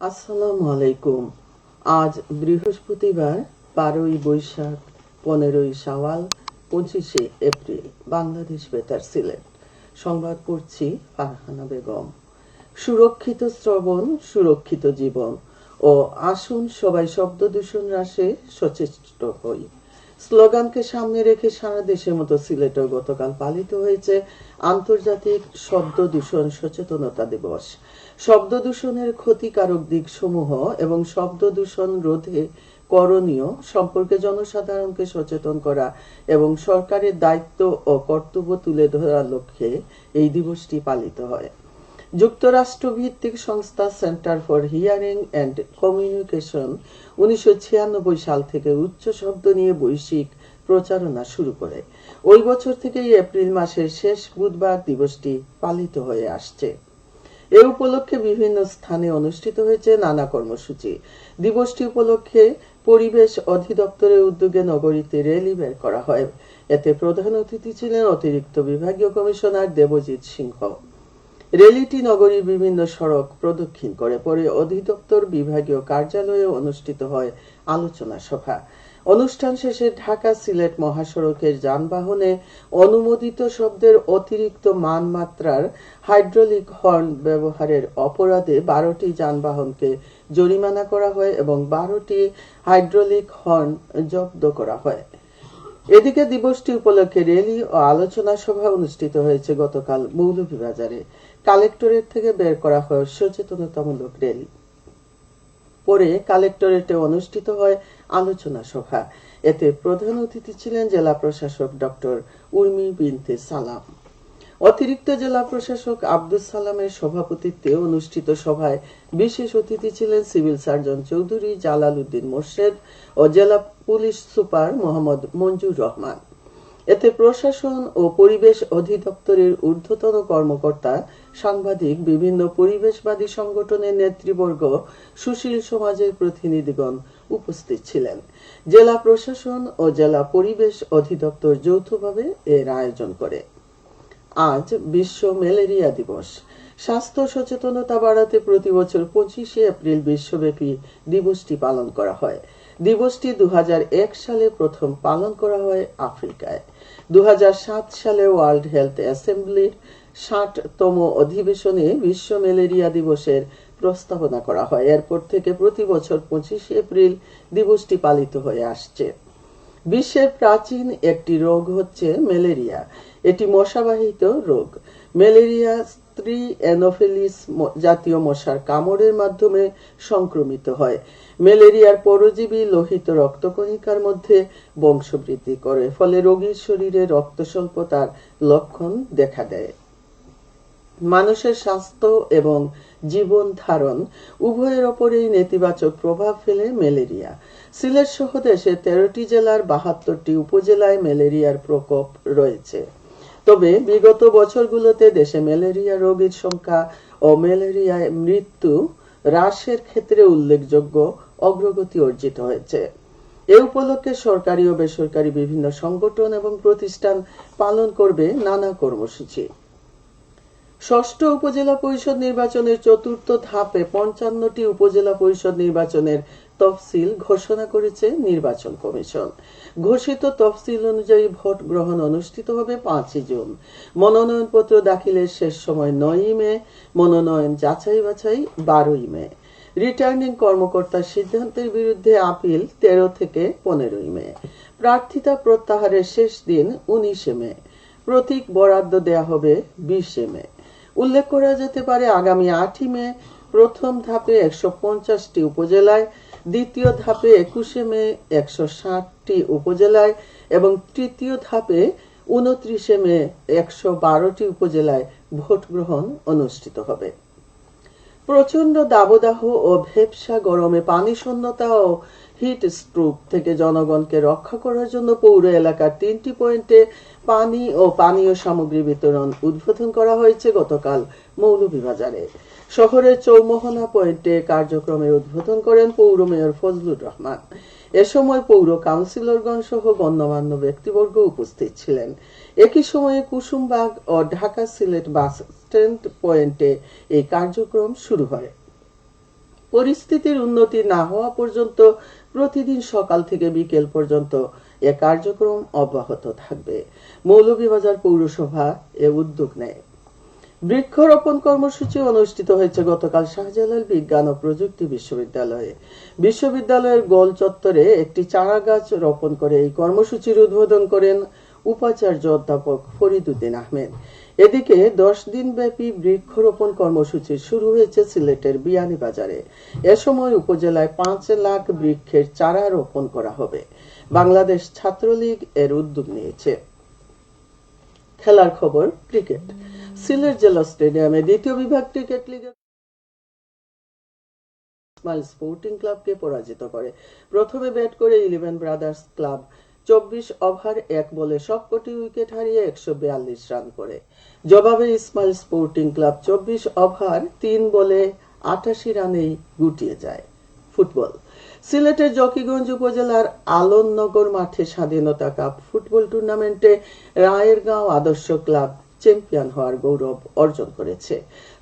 আসসালামু আলাইকুম। আজ বৃহস্পতিবার, বারোই বৈশাখ, পনেরোই সাওয়াল পঁচিশে এপ্রিল, বাংলাদেশ বেতার সিলেট। সংবাদ পড়ছি ফারহানা বেগম। সুরক্ষিত শ্রবণ, সুরক্ষিত জীবন ও আসুন সবাই শব্দ দূষণ হ্রাসে সচেষ্ট হই। স্লোগানকে সামনে রেখে সারা দেশের মতো সিলেটেও গতকাল পালিত হয়েছে আন্তর্জাতিক শব্দ দূষণ সচেতনতা দিবস। শব্দ দূষণের ক্ষতিকারক দিকসমূহ এবং শব্দ দূষণ রোধে করণীয় সম্পর্কে জনসাধারণকে সচেতন করা এবং সরকারের দায়িত্ব ও কর্তব্য তুলে ধরার লক্ষ্যে এই দিবসটি পালিত হয়। যুক্তরাষ্ট্র ভিত্তিক সংস্থা Center for Hearing and Communication উনিশশো ছিয়ানব্বই সাল থেকে উচ্চ শব্দ নিয়ে বৈশ্বিক প্রচারণা শুরু করে। ওই বছর থেকেই এপ্রিল মাসের শেষ বুধবার দিবসটি পালিত হয়ে আসছে। এ উপলক্ষে বিভিন্ন স্থানে অনুষ্ঠিত হয়েছে নানা কর্মসূচি। দিবসটি উপলক্ষে পরিবেশ অধিদপ্তরের উদ্যোগে নগরীতে র্যালি বের করা হয়। এতে প্রধান অতিথি ছিলেন অতিরিক্ত বিভাগীয় কমিশনার দেবজিৎ সিংহ। রেলিটি নগরীর বিভিন্ন সড়ক প্রদক্ষিণ করে। পরে অধিদপ্তর, বিভাগীয় কার্যালয়ে অনুষ্ঠিত হয় আলোচনা সভা। অনুষ্ঠান শেষে ঢাকা সিলেট মহাসড়কের যানবাহনে অনুমোদিত শব্দের অতিরিক্ত মানমাত্রার হাইড্রোলিক হর্ন ব্যবহারের অপরাধে বারোটি যানবাহনকে জরিমানা করা হয় এবং বারোটি হাইড্রোলিক হর্ন জব্দ করা হয়। এদিকে দিবসটি উপলক্ষে র্যালি ও আলোচনা সভা অনুষ্ঠিত হয়েছে গতকাল মৌলভীবাজারে। কালেক্টরেট থেকে বের করা হয় সচেতনতামূলক র্যালি পরে কালেক্টরেটে অনুষ্ঠিত হয় আলোচনা সভা। এতে প্রধান অতিথি ছিলেন জেলা প্রশাসক ডক্টর উর্মি বিনতে সালাম। অতিরিক্ত জেলা প্রশাসক আব্দুল সালামের সভাপতিত্বে অনুষ্ঠিত সভায় বিশেষ অতিথি ছিলেন সিভিল সার্জন চৌধুরী জালাল উদ্দিন মোর্শেদ ও জেলা পুলিশ সুপার মোহাম্মদ মঞ্জুর রহমান। এতে প্রশাসন ও পরিবেশ অধিদপ্তরের ঊর্ধ্বতন কর্মকর্তা, সাংবাদিক, বিভিন্ন পরিবেশবাদী সংগঠনের নেতৃবর্গ, সুশীল সমাজের প্রতিনিধিগণ উপস্থিত ছিলেন। জেলা প্রশাসন ও জেলা পরিবেশ অধিদপ্তর যৌথভাবে এর আয়োজন করে। আজ বিশ্ব ম্যালেরিয়া দিবস। স্বাস্থ্য সচেতনতা বাড়াতে প্রতি বছর পঁচিশে এপ্রিল বিশ্বব্যাপী দিবসটি পালন করা হয়। দিবসটি দু সালে প্রথম পালন করা হয় আফ্রিকায়। দু হাজার সাত সালে ওয়ার্ল্ড হেলথ অ্যাসেম্বলির ষাটতম অধিবেশনে বিশ্ব ম্যালেরিয়া দিবসের প্রস্তাবনা করা হয়। এরপর থেকে প্রতি বছর পঁচিশে এপ্রিল দিবসটি পালিত হয়ে আসছে। বিশ্বের প্রাচীন একটি রোগ হচ্ছে ম্যালেরিয়া। এটি মশাবাহিত রোগ। ম্যালেরিয়া স্ত্রী অ্যানোফিলিস জাতীয় মশার কামড়ের মাধ্যমে সংক্রমিত হয়। ম্যালেরিয়ার পরজীবী লোহিত রক্তকণিকার মধ্যে বংশবৃদ্ধি করে, ফলে রোগীর শরীরে রক্ত স্বল্পতার লক্ষণ দেখা দেয়। মানুষের স্বাস্থ্য এবং জীবন ধারণ, উভয়ের ওপরেই নেতিবাচক প্রভাব ফেলে ম্যালেরিয়া। সিলেট সহ দেশের তেরোটি জেলার বাহাত্তরটি উপজেলায় ম্যালেরিয়ার প্রকোপ রয়েছে। তবে বিগত বছরগুলোতে দেশে ম্যালেরিয়া রোগীর সংখ্যা ও ম্যালেরিয়ায় মৃত্যু হ্রাসের ক্ষেত্রে উল্লেখযোগ্য অগ্রগতি অর্জিত হয়েছে। এ উপলক্ষে সরকারি ও বেসরকারি বিভিন্ন সংগঠন এবং প্রতিষ্ঠান পালন করবে নানা কর্মসূচি। ষষ্ঠ উপজেলা পরিষদ নির্বাচনের চতুর্থ ধাপে পঞ্চান্নটি উপজেলা পরিষদ নির্বাচনের তফসিল ঘোষণা করেছে নির্বাচন কমিশন। ঘোষিত তফসিল অনুযায়ী ভোট গ্রহণ অনুষ্ঠিত হবে পাঁচই জুন। মনোনয়নপত্র দাখিলের শেষ সময় নয়ই মে, মনোনয়ন যাচাই বাছাই বারোই মে। রিটার্নিং কর্মকর্তার সিদ্ধান্তের বিরুদ্ধে আপিল তেরো থেকে পনেরোই মে। প্রার্থিতা প্রত্যাহারের শেষ দিন উনিশে মে। প্রতীক বরাদ্দ দেয়া হবে বিশে মে। উল্লেখ করা যেতে পারে, আগামী আটই মে প্রথম ধাপে একশো পঞ্চাশটি উপজেলায় দ্বিতীয় ধাপে একুশে মে একশো ষাটটি উপজেলায় এবং তৃতীয় ধাপে উনত্রিশে মে একশো বারোটি উপজেলায় ভোট গ্রহণ অনুষ্ঠিত হবে। প্রচণ্ড দাবদাহ ও ভেপসা গরমে পানি শূন্যতা ও হিট স্ট্রোক থেকে জনগণকে রক্ষা করার জন্য পৌর এলাকার তিনটি পয়েন্টে পানি ও পানীয় সামগ্রী বিতরণ উদ্বোধন করা হয়েছে গতকাল মৌলভীবাজারে। শহরের চৌমোহনা পয়েন্টে কার্যক্রমের উদ্বোধন করেন পৌর মেয়র ফজলুর রহমান। এ সময় পৌর কাউন্সিলরগণ সহ গণ্যমান্য ব্যক্তিবর্গ উপস্থিত ছিলেন। একই সময়ে কুসুমবাগ ও ঢাকা সিলেট বাস স্ট্যান্ড পয়েন্টে এই কার্যক্রম শুরু হয়। পরিস্থিতির উন্নতি না হওয়া পর্যন্ত প্রতিদিন সকাল থেকে বিকেল পর্যন্ত এ কার্যক্রম অব্যাহত থাকবে। মৌলভীবাজার পৌরসভা এ উদ্যোগ নেয়। বৃক্ষরোপণ কর্মসূচি অনুষ্ঠিত হয়েছে গতকাল শাহজালাল বিজ্ঞান ও প্রযুক্তি বিশ্ববিদ্যালয়ে। বিশ্ববিদ্যালয়ের গোল চত্বরে একটি চারা গাছ রোপণ করে এই কর্মসূচির উদ্বোধন করেন উপাচার্য অধ্যাপক ফরিদুদ্দিন আহমেদ। এদিকে দশ দিন ব্যাপী বৃক্ষরোপণ কর্মসূচি শুরু হয়েছে সিলেটের বিয়ানীবাজারে এ সময় উপজেলায় পাঁচ লাখ বৃক্ষের চারা রোপণ করা হবে। বাংলাদেশ ছাত্রলীগ এর উদ্যোগ নিয়েছে। খেলার খবর, ক্রিকেট। সিলেট জেলা স্টেডিয়ামে দ্বিতীয় বিভাগ ক্রিকেট লিগে ইসমাইল স্পোর্টিং ক্লাবকে পরাজিত করে। প্রথমে ব্যাট করে ইলেভেন ব্রাদার্স ক্লাব চব্বিশ ওভার এক বলে সবকটি উইকেট হারিয়ে একশো বিয়াল্লিশ রান করে। জবাবে ইসমাইল স্পোর্টিং ক্লাব চব্বিশ ওভার তিন বলে আটাশি রানেই গুটিয়ে যায় ফুটবল। সিলেটের জকিগঞ্জ উপজেলার আলননগর মাঠে স্বাধীনতা কাপ ফুটবল টুর্নামেন্টে রায়েরগাঁও আদর্শ ক্লাব চ্যাম্পিয়ন হওয়ার গৌরব অর্জন করেছে।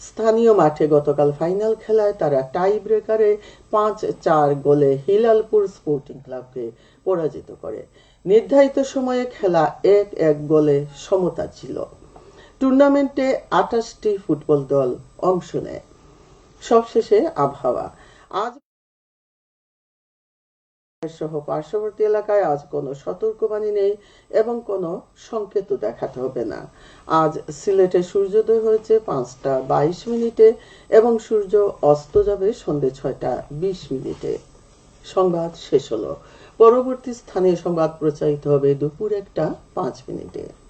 স্থানীয় মাঠে গতকাল ফাইনাল খেলায় তারা টাই ব্রেকারে পাঁচ চার গোলে হিলালপুর স্পোর্টিং ক্লাবকে পরাজিত করে। নির্ধারিত সময়ে খেলা এক এক গোলে সমতা ছিল। টুর্নামেন্টে আঠাশটি ফুটবল দল অংশ নেয়। সবশেষে আবহাওয়া। আজ সহ পার্শ্ববর্তী এলাকায় আজ কোনো সতর্কবাণী নেই এবং কোনো সংকেত দেখাতে হবে না। আজ সিলেটে সূর্যোদয় হয়েছে পাঁচটা বাইশ মিনিটে এবং সূর্য অস্ত যাবে সন্ধে ছয়টা বিশ মিনিটে। সংবাদ শেষ হলো। পরবর্তী স্থানীয় সংবাদ প্রচারিত হবে দুপুর একটা পাঁচ মিনিটে।